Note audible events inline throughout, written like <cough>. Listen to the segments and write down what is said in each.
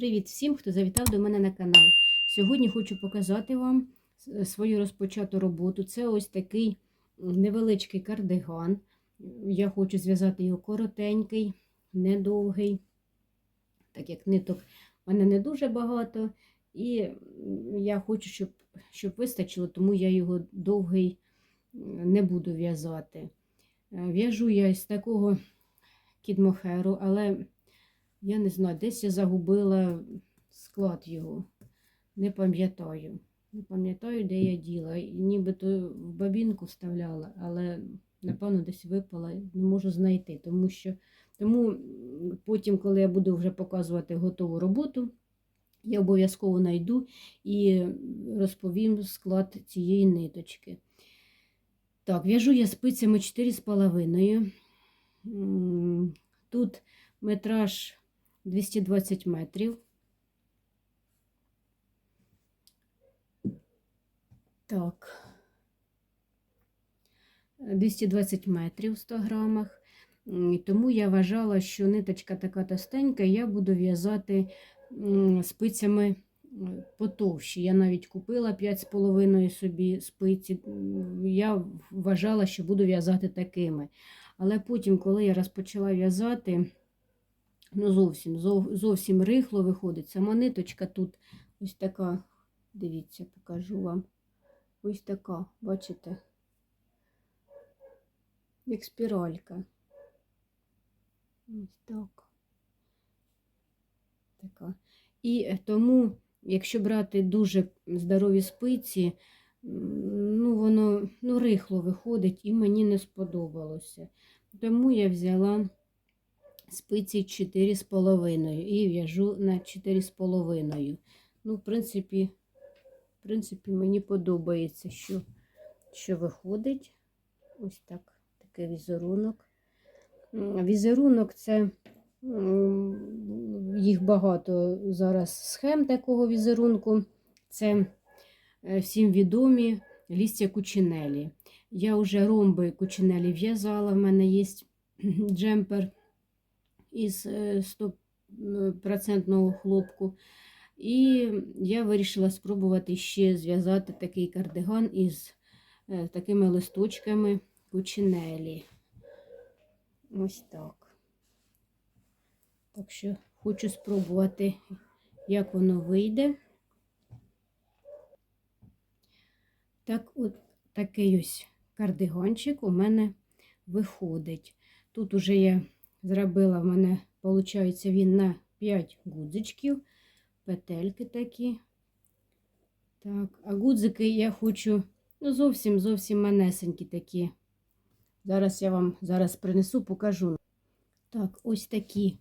Привіт всім, хто завітав до мене на канал. Сьогодні хочу показати вам свою розпочату роботу. Це ось такий невеличкий кардиган. Я хочу зв'язати його коротенький, недовгий, так як ниток в мене не дуже багато. І я хочу, щоб, щоб вистачило, тому я його довгий не буду в'язати. Е, В'яжу я із такого кідмохеру, але я не знаю, десь я загубила склад його. Не пам'ятаю. Не пам'ятаю, де я діла. Нібито в бабінку вставляла, але напевно десь випала, не можу знайти. Тому що тому потім, коли я буду вже показувати готову роботу, я обов'язково знайду і розповім склад цієї ниточки. Так, в'яжу я спицями 4,5. Тут метраж 220 метрів. Так. 220 метрів в 100 грамах. І Тому я вважала, що ниточка така тостенька, я буду в'язати спицями м, потовщі. Я навіть купила 5,5 собі спиці. Я вважала, що буду в'язати такими. Але потім, коли я розпочала в'язати, ну зовсім зовсім рихло виходить. Сама ниточка тут ось така, дивіться, покажу вам. Ось така, бачите? Як спіралька. Ось так. Така. І е, тому, якщо брати дуже здорові спиці, ну воно ну, рихло виходить і мені не сподобалося. Тому я взяла спиці 4,5 і в'яжу на 4,5. Ну, в принципі, в принципі, мені подобається, що, що виходить. Ось так, такий візерунок. Візерунок це їх багато зараз схем такого візерунку. Це е, всім відомі лістя кучинелі. Я вже ромби кучинелі в'язала, в мене є <clears throat> джемпер із е, 100% хлопку. І я вирішила спробувати ще зв'язати такий кардиган із е, такими листочками кучинелі. Ось так. Так що хочу спробувати, як воно вийде. Так, от такий ось кардиганчик у мене виходить. Тут уже я зробила, в мене, виходить, він на 5 гудзичків, петельки такі. Так, а гудзики я хочу, ну, зовсім зовсім манесенькі такі. Зараз я вам зараз принесу, покажу. Так, ось такі.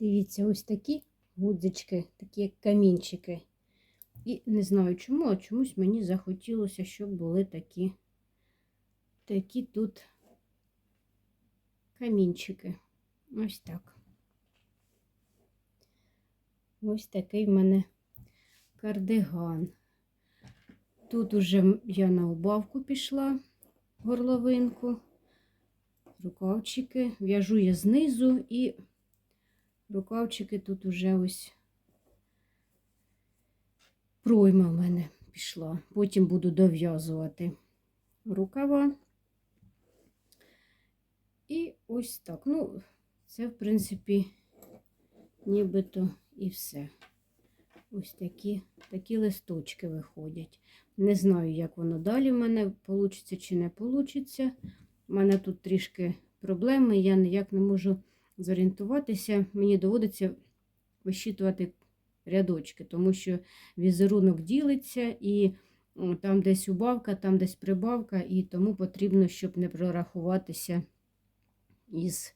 Дивіться, ось такі гудзички, такі як камінчики. І не знаю чому, а чомусь мені захотілося, щоб були такі, такі тут камінчики. Ось так. Ось такий в мене кардиган. Тут уже я на убавку пішла горловинку, рукавчики. В'яжу я знизу і рукавчики тут уже ось пройма в мене пішла. Потім буду дов'язувати рукава. І ось так. Ну, це, в принципі, нібито і все. Ось такі, такі листочки виходять. Не знаю, як воно далі в мене вийде чи не вийде. У мене тут трішки проблеми, я ніяк не можу зорієнтуватися. Мені доводиться вищитувати рядочки, тому що візерунок ділиться і там десь убавка, там десь прибавка, і тому потрібно, щоб не прорахуватися із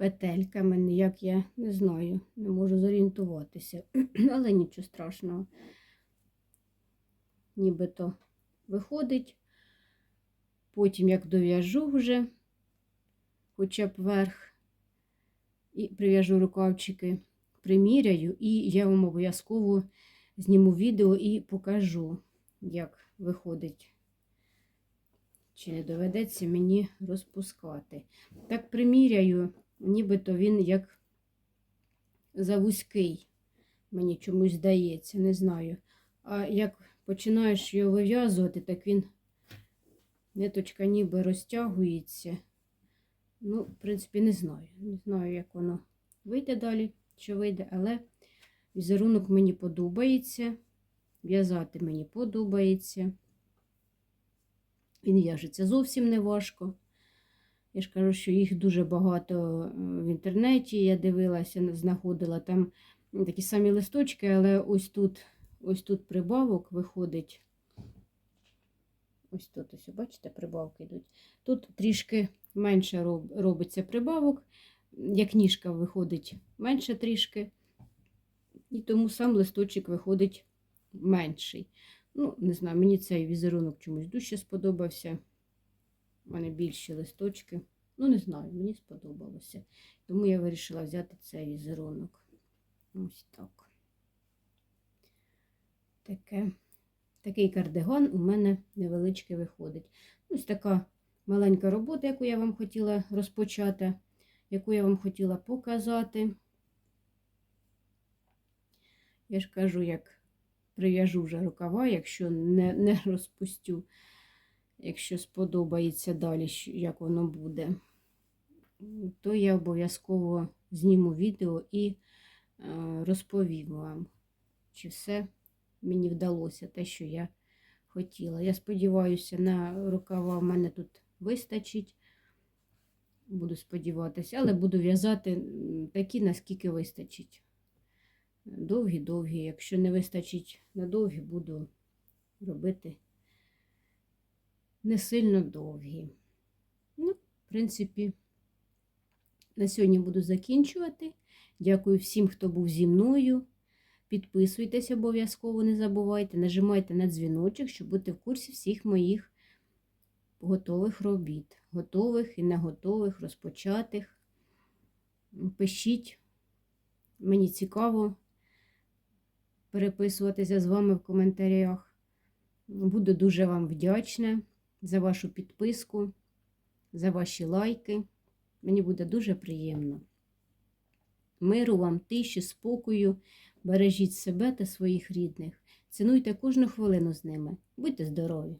петельками. Ніяк я не знаю, не можу зорієнтуватися. <clears throat> Але нічого страшного. Нібито виходить. Потім, як дов'яжу вже, хоча б верх, і прив'яжу рукавчики, приміряю, і я вам обов'язково зніму відео і покажу, як виходить. Чи не доведеться мені розпускати. Так приміряю, нібито він як завузький. Мені чомусь здається, не знаю. А як починаєш його вив'язувати, так він ниточка ніби розтягується. Ну, в принципі, не знаю. Не знаю, як воно вийде далі, що вийде, але візерунок мені подобається. В'язати мені подобається. Він в'яжеться зовсім не важко. Я ж кажу, що їх дуже багато е, в інтернеті. Я дивилася, знаходила там такі самі листочки, але ось тут, ось тут прибавок виходить. Ось тут, ось, бачите, прибавки йдуть. Тут трішки менше роб- робиться прибавок, як ніжка виходить менше трішки. І тому сам листочок виходить менший. Ну, не знаю, мені цей візерунок чомусь дужче сподобався. У мене більші листочки. Ну, не знаю, мені сподобалося. Тому я вирішила взяти цей візерунок. Ось так. Таке, такий кардиган у мене невеличкий виходить. Ось така маленька робота, яку я вам хотіла розпочати, яку я вам хотіла показати. Я ж кажу, як прив'яжу вже рукава, якщо не, не розпустю, якщо сподобається далі, як воно буде, то я обов'язково зніму відео і е, розповім вам, чи все мені вдалося те, що я хотіла. Я сподіваюся, на рукава в мене тут вистачить. Буду сподіватися, але буду в'язати такі, наскільки вистачить. Довгі-довгі. Якщо не вистачить на довгі, буду робити не сильно довгі. Ну, в принципі, на сьогодні буду закінчувати. Дякую всім, хто був зі мною. Підписуйтесь обов'язково, не забувайте, нажимайте на дзвіночок, щоб бути в курсі всіх моїх готових робіт, готових і не готових, розпочатих. Пишіть, мені цікаво переписуватися з вами в коментарях. Буду дуже вам вдячна за вашу підписку, за ваші лайки. Мені буде дуже приємно. Миру вам, тиші, спокою, бережіть себе та своїх рідних. Цінуйте кожну хвилину з ними. Будьте здорові!